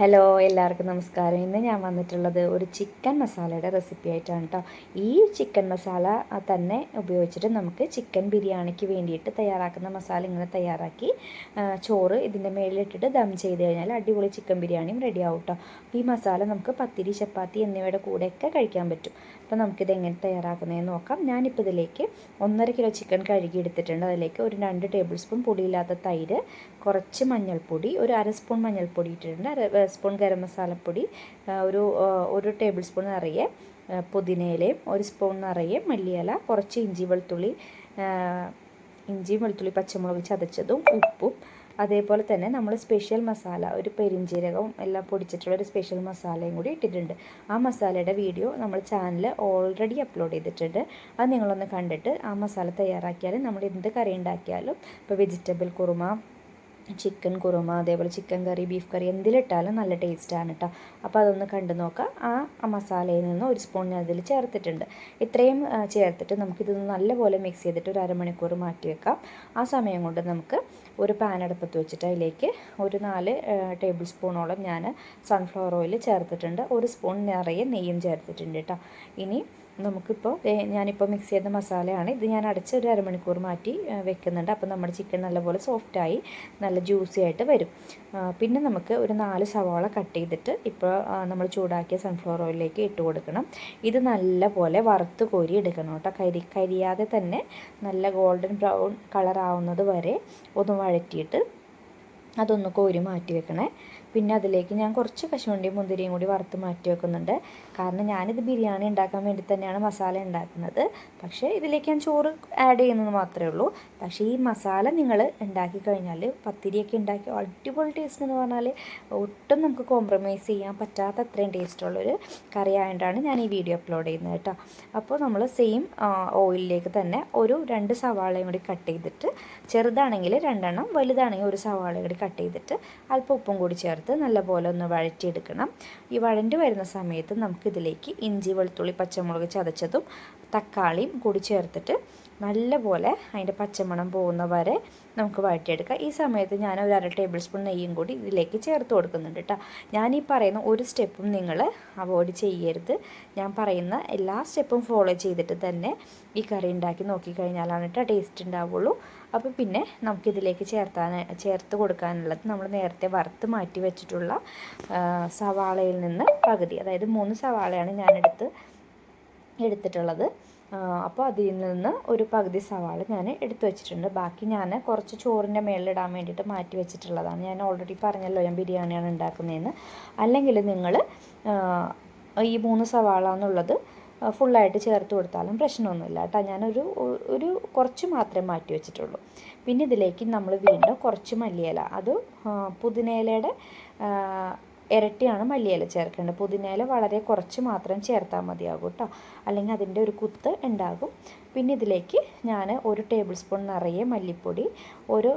Hello എല്ലാവർക്കും നമസ്കാരം. ഇന്ന് ഞാൻ വന്നിട്ടുള്ളത് ഒരു ചിക്കൻ മസാലയുടെ റെസിപ്പി ആയിട്ടാണ് കേട്ടോ ഈ ചിക്കൻ മസാല തന്നെ ഉപയോഗിച്ചിട്ട് നമുക്ക് ചിക്കൻ ബിരിയാണിക്ക് വേണ്ടിയിട്ട് തയ്യാറാക്കുന്ന മസാല ഇങ്ങനെ തയ്യാറാക്കി ചോറ് ഇതിന്റെ മേളിലിട്ടിട്ട് ദം ചെയ്ത് കഴിഞ്ഞാൽ അടിപൊളി ചിക്കൻ ബിരിയാണിയും റെഡി ആവും കേട്ടോ ഈ മസാല നമുക്ക് പത്തിരി ചപ്പാത്തി എന്നിവയുടെ കൂടെയൊക്കെ കഴിക്കാൻ പറ്റും. അപ്പോൾ നമുക്കിത് എങ്ങനെ തയ്യാറാക്കുന്നതെന്ന് നോക്കാം. ഞാനിപ്പോൾ ഇതിലേക്ക് ഒന്നര കിലോ ചിക്കൻ കഴുകി എടുത്തിട്ടുണ്ട് അതിലേക്ക് ഒരു രണ്ട് ടേബിൾ സ്പൂൺ പൊടിയില്ലാത്ത തൈര് കുറച്ച് മഞ്ഞൾപ്പൊടി ഒരു അര സ്പൂൺ മഞ്ഞൾപ്പൊടി ഇട്ടിട്ടുണ്ട്. അര സ്പൂൺ ഗരം മസാലപ്പൊടി ഒരു ഒരു ടേബിൾ സ്പൂൺ നിറയെ പുതിനയിലയും ഒരു സ്പൂൺ നിറയെ മല്ലിയില കുറച്ച് ഇഞ്ചി വെളുത്തുള്ളി ഇഞ്ചി വെളുത്തുള്ളി പച്ചമുളക് ചതച്ചതും ഉപ്പും. അതേപോലെ തന്നെ നമ്മൾ സ്പെഷ്യൽ മസാല ഒരു പെരിഞ്ചീരകവും എല്ലാം പൊടിച്ചിട്ടുള്ള ഒരു സ്പെഷ്യൽ മസാലയും കൂടി ഇട്ടിട്ടുണ്ട്. ആ മസാലയുടെ വീഡിയോ നമ്മൾ ചാനൽ ഓൾറെഡി അപ്ലോഡ് ചെയ്തിട്ടുണ്ട്. അത് നിങ്ങളൊന്ന് കണ്ടിട്ട് ആ മസാല തയ്യാറാക്കിയാൽ നമ്മൾ എന്ത് കറി ഉണ്ടാക്കിയാലും ഇപ്പോൾ വെജിറ്റബിൾ കുറുമ ചിക്കൻ കുറുമ അതേപോലെ ചിക്കൻ കറി ബീഫ് കറി എന്തിലിട്ടാലും നല്ല ടേസ്റ്റാണ് കേട്ടോ അപ്പോൾ അതൊന്ന് കണ്ടു നോക്കാം. ആ മസാലയിൽ നിന്ന് ഒരു സ്പൂൺ ഞാൻ അതിൽ ചേർത്തിട്ടുണ്ട്. ഇത്രയും ചേർത്തിട്ട് നമുക്കിതൊന്ന് നല്ലപോലെ മിക്സ് ചെയ്തിട്ട് ഒരു അരമണിക്കൂർ മാറ്റി വെക്കാം. ആ സമയം കൊണ്ട് നമുക്ക് ഒരു പാൻ അടുപ്പത്ത് വെച്ചിട്ട് അതിലേക്ക് ഒരു നാല് ടേബിൾ സ്പൂണോളം ഞാൻ സൺഫ്ലവർ ഓയിൽ ചേർത്തിട്ടുണ്ട്. ഒരു സ്പൂൺ നിറയെ നെയ്യും ചേർത്തിട്ടുണ്ട് കേട്ടോ ഇനി നമുക്കിപ്പോൾ ഞാനിപ്പോൾ മിക്സ് ചെയ്ത മസാലയാണ്. ഇത് ഞാൻ അടച്ച് ഒരു അരമണിക്കൂർ മാറ്റി വെക്കുന്നുണ്ട്. അപ്പോൾ നമ്മുടെ ചിക്കൻ നല്ലപോലെ സോഫ്റ്റായി നല്ല ജ്യൂസി ആയിട്ട് വരും. പിന്നെ നമുക്ക് ഒരു നാല് സവാള കട്ട് ചെയ്തിട്ട് ഇപ്പോൾ നമ്മൾ ചൂടാക്കിയ സൺഫ്ലവർ ഓയിലിലേക്ക് ഇട്ട് കൊടുക്കണം. ഇത് നല്ലപോലെ വറുത്ത് കോരി എടുക്കണം കേട്ടോ. കരി കരിയാതെ തന്നെ നല്ല ഗോൾഡൻ ബ്രൗൺ കളറാവുന്നത് വരെ ഒന്ന് വഴറ്റിയിട്ട് അതൊന്ന് കോരി മാറ്റി വെക്കണേ. പിന്നെ അതിലേക്ക് ഞാൻ കുറച്ച് കശുവണ്ടിയും മുന്തിരിയും കൂടി വറുത്ത് മാറ്റി വെക്കുന്നുണ്ട്. കാരണം ഞാനിത് ബിരിയാണി ഉണ്ടാക്കാൻ വേണ്ടി തന്നെയാണ് മസാല ഉണ്ടാക്കുന്നത്. പക്ഷേ ഇതിലേക്ക് ഞാൻ ചോറ് ആഡ് ചെയ്യുന്നത് മാത്രമേ ഉള്ളൂ. പക്ഷേ ഈ മസാല നിങ്ങൾ ഉണ്ടാക്കി കഴിഞ്ഞാൽ പത്തിരിയൊക്കെ ഉണ്ടാക്കി അടിപൊളി ടേസ്റ്റ് എന്ന് പറഞ്ഞാൽ ഒട്ടും നമുക്ക് കോംപ്രമൈസ് ചെയ്യാൻ പറ്റാത്ത അത്രയും ടേസ്റ്റുള്ളൊരു കറി ആയതുകൊണ്ടാണ് ഞാൻ ഈ വീഡിയോ അപ്ലോഡ് ചെയ്യുന്നത് കേട്ടോ. അപ്പോൾ നമ്മൾ സെയിം ഓയിലിലേക്ക് തന്നെ ഒരു രണ്ട് സവാളയും കൂടി കട്ട് ചെയ്തിട്ട് ചെറുതാണെങ്കിൽ രണ്ടെണ്ണം വലുതാണെങ്കിൽ ഒരു സവാളയും കൂടി കട്ട് ചെയ്തിട്ട് അല്പം ഉപ്പും കൂടി ചേർത്ത് നല്ലപോലെ ഒന്ന് വഴറ്റിയെടുക്കണം. ഈ വഴണ്ടി വരുന്ന സമയത്ത് നമുക്കിതിലേക്ക് ഇഞ്ചി വെളുത്തുള്ളി പച്ചമുളക് ചതച്ചതും തക്കാളിയും കൂടി ചേർത്തിട്ട് നല്ലപോലെ അതിന്റെ പച്ചമണം പോകുന്ന വരെ നമുക്ക് വഴറ്റിയെടുക്കാം. ഈ സമയത്ത് ഞാൻ ഒരു അര ടേബിൾ സ്പൂൺ നെയ്യും കൂടി ഇതിലേക്ക് ചേർത്ത് കൊടുക്കുന്നുണ്ട് കേട്ടോ. ഞാൻ ഈ പറയുന്ന ഒരു സ്റ്റെപ്പും നിങ്ങൾ അവോയ്ഡ് ചെയ്യരുത്. ഞാൻ പറയുന്ന എല്ലാ സ്റ്റെപ്പും ഫോളോ ചെയ്തിട്ട് തന്നെ ഈ കറി ഉണ്ടാക്കി നോക്കിക്കഴിഞ്ഞാലാണ് കേട്ടോ ടേസ്റ്റ് ഉണ്ടാവുള്ളൂ. അപ്പോൾ പിന്നെ നമുക്കിതിലേക്ക് ചേർത്താൻ ചേർത്ത് കൊടുക്കാനുള്ളത് നമ്മൾ നേരത്തെ വറുത്ത് മാറ്റി വെച്ചിട്ടുള്ള സവാളയിൽ നിന്ന് പകുതി അതായത് മൂന്ന് സവാളയാണ് ഞാനെടുത്ത് എടുത്തിട്ടുള്ളത്. അപ്പോൾ അതിൽ നിന്ന് ഒരു പകുതി സവാള ഞാൻ എടുത്തു വെച്ചിട്ടുണ്ട്. ബാക്കി ഞാൻ കുറച്ച് ചോറിന്റെ മേളിലിടാൻ വേണ്ടിയിട്ട് മാറ്റി വെച്ചിട്ടുള്ളതാണ്. ഞാൻ ഓൾറെഡി പറഞ്ഞല്ലോ ഞാൻ ബിരിയാണിയാണ് ഉണ്ടാക്കുന്നതെന്ന്. അല്ലെങ്കിൽ നിങ്ങൾ ഈ മൂന്ന് സവാള എന്നുള്ളത് ഫുള്ളായിട്ട് ചേർത്ത് കൊടുത്താലും പ്രശ്നമൊന്നുമില്ല കേട്ടോ. ഞാനൊരു ഒരു കുറച്ച് മാത്രമേ മാറ്റി വെച്ചിട്ടുള്ളൂ. പിന്നെ ഇതിലേക്ക് നമ്മൾ വീണ്ടും കുറച്ച് മല്ലിയില. അത് പുതിനയിലയുടെ ഇരട്ടിയാണ് മല്ലിയില ചേർക്കേണ്ടത്. പുതിനയില വളരെ കുറച്ച് മാത്രം ചേർത്താൽ മതിയാകും കേട്ടോ അല്ലെങ്കിൽ അതിന്റെ ഒരു കുത്ത് ഉണ്ടാകും. പിന്നെ ഇതിലേക്ക് ഞാൻ ഒരു ടേബിൾ സ്പൂൺ നിറയെ മല്ലിപ്പൊടി ഒരു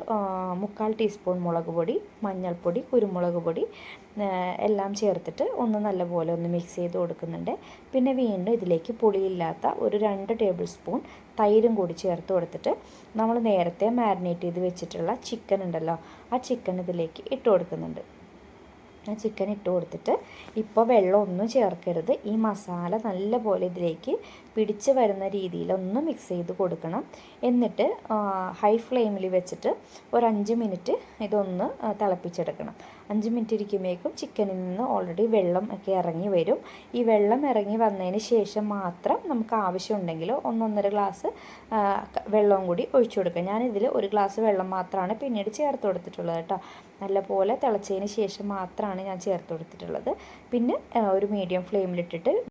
മുക്കാൽ ടീസ്പൂൺ മുളക് പൊടി മഞ്ഞൾപ്പൊടി കുരുമുളക് പൊടി എല്ലാം ചേർത്തിട്ട് ഒന്ന് നല്ലപോലെ ഒന്ന് മിക്സ് ചെയ്ത് കൊടുക്കുന്നുണ്ട്. പിന്നെ വീണ്ടും ഇതിലേക്ക് പുളിയില്ലാത്ത ഒരു രണ്ട് ടേബിൾ സ്പൂൺ തൈരും കൂടി ചേർത്ത് കൊടുത്തിട്ട് നമ്മൾ നേരത്തെ മാരിനേറ്റ് ചെയ്ത് വെച്ചിട്ടുള്ള ചിക്കൻ ഉണ്ടല്ലോ ആ ചിക്കൻ ഇതിലേക്ക് ഇട്ട് കൊടുക്കുന്നുണ്ട്. ചിക്കൻ ഇട്ട് കൊടുത്തിട്ട് ഇപ്പോൾ വെള്ളം ഒന്നും ചേർക്കരുത്. ഈ മസാല നല്ലപോലെ ഇതിലേക്ക് പിടിച്ച് വരുന്ന രീതിയിൽ ഒന്ന് മിക്സ് ചെയ്ത് കൊടുക്കണം. എന്നിട്ട് ഹൈ ഫ്ലെയിമിൽ വെച്ചിട്ട് ഒരു അഞ്ച് മിനിറ്റ് ഇതൊന്ന് തിളപ്പിച്ചെടുക്കണം. അഞ്ച് മിനിറ്റ് ഇരിക്കുമ്പോഴേക്കും ചിക്കനിൽ നിന്ന് ഓൾറെഡി വെള്ളം ഒക്കെ ഇറങ്ങി വരും. ഈ വെള്ളം ഇറങ്ങി വന്നതിന് ശേഷം മാത്രം നമുക്ക് ആവശ്യമുണ്ടെങ്കിൽ ഒന്നൊന്നര ഗ്ലാസ് വെള്ളവും കൂടി ഒഴിച്ചു കൊടുക്കുക. ഞാനിതിൽ ഒരു ഗ്ലാസ് വെള്ളം മാത്രമാണ് പിന്നീട് ചേർത്ത് കൊടുത്തിട്ടുള്ളത് കേട്ടോ. നല്ലപോലെ തിളച്ചതിന് ശേഷം മാത്രമാണ് ഞാൻ ചേർത്ത് കൊടുത്തിട്ടുള്ളത്. പിന്നെ ഒരു മീഡിയം ഫ്ലെയിമിലിട്ടിട്ട്